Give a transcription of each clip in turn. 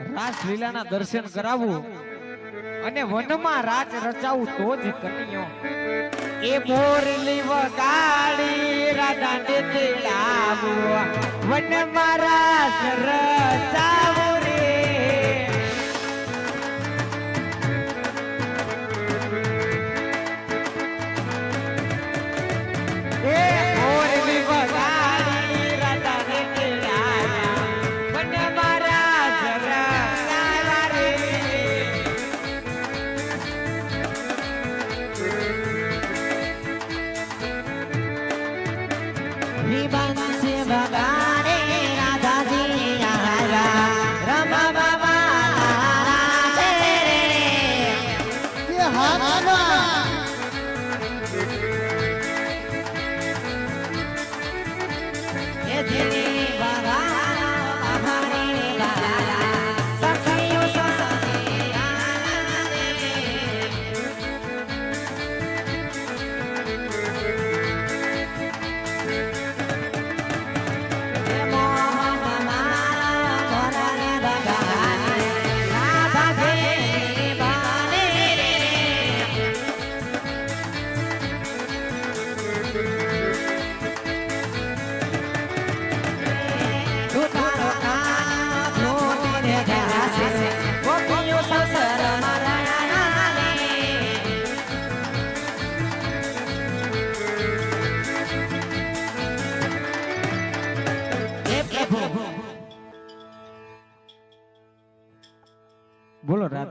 રાસલીલાના દર્શન કરાવવું અને વનમાં રાજ રચાવું તો જ કન્યો. એ મોરલી વગાડી રાધા ને વનમાં રાસ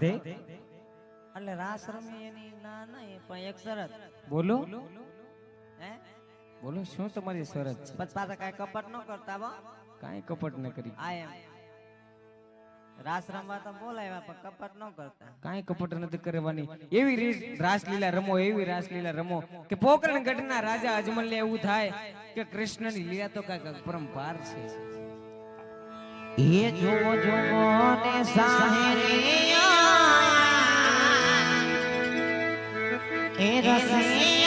રાધે એટલે રાસ રમી એની ના નહીં પણ એક શરત. બોલો. હે? બોલો શું તમારી શરત છે? પછી પાછા કાંઈ કપટ ન કરતા બો કાંઈ કપટ ન કરી. આ એમ. રાસ રમવા તો બોલાવ્યા પણ કપટ ન કરતા. કાંઈ કપટ નથી કરવાની. એવી રીત રાસલીલા રમો એવી રાસલીલા રમો કે પોકરણ ગઢના રાજા અજમલને એવું થાય કે કૃષ્ણની લીલા તો કાંઈક પરંપાર છે. એ જોવો જોવો ને સાહેરિયા એ રસિયા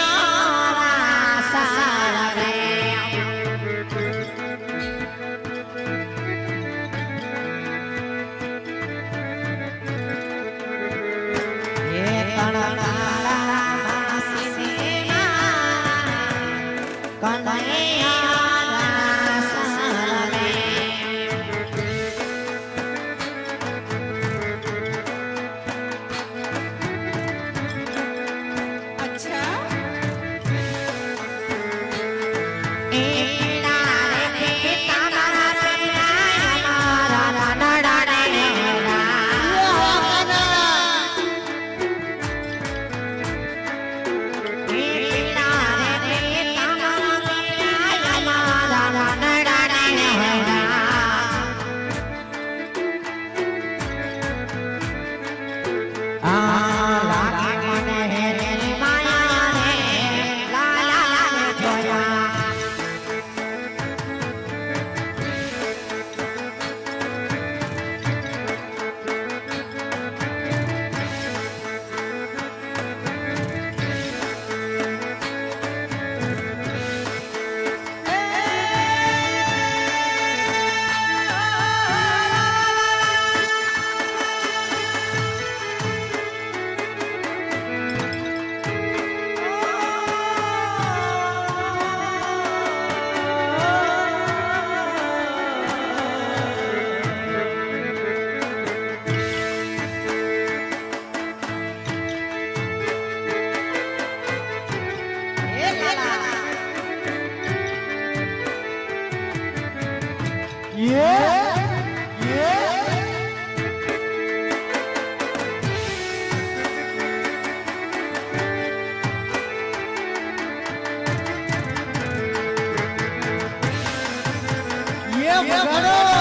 એ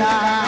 alive.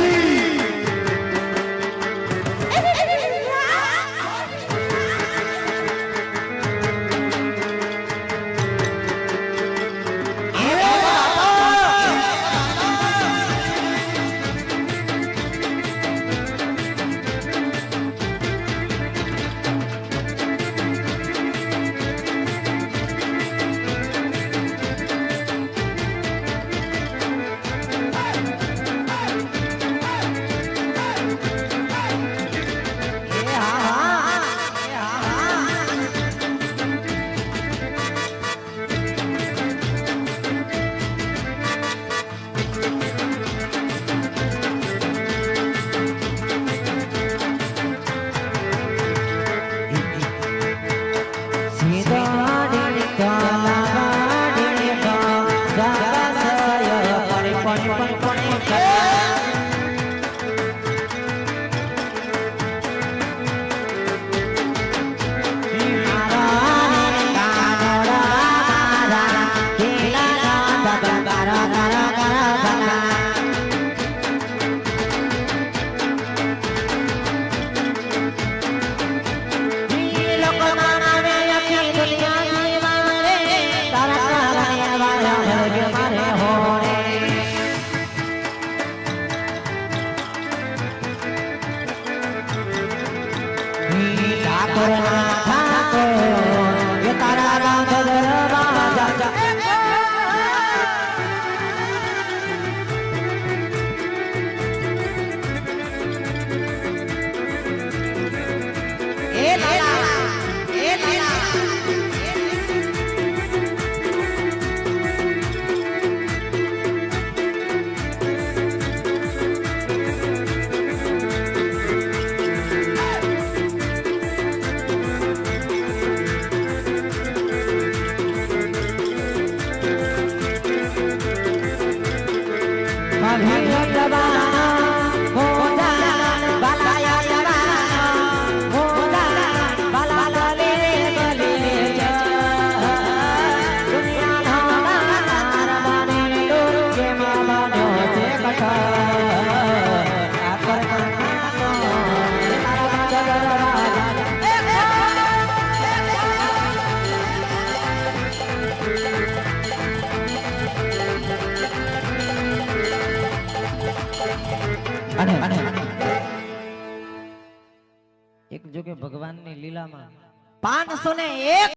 bye. la. I've been up લીલામાં. પાંચસો ને એક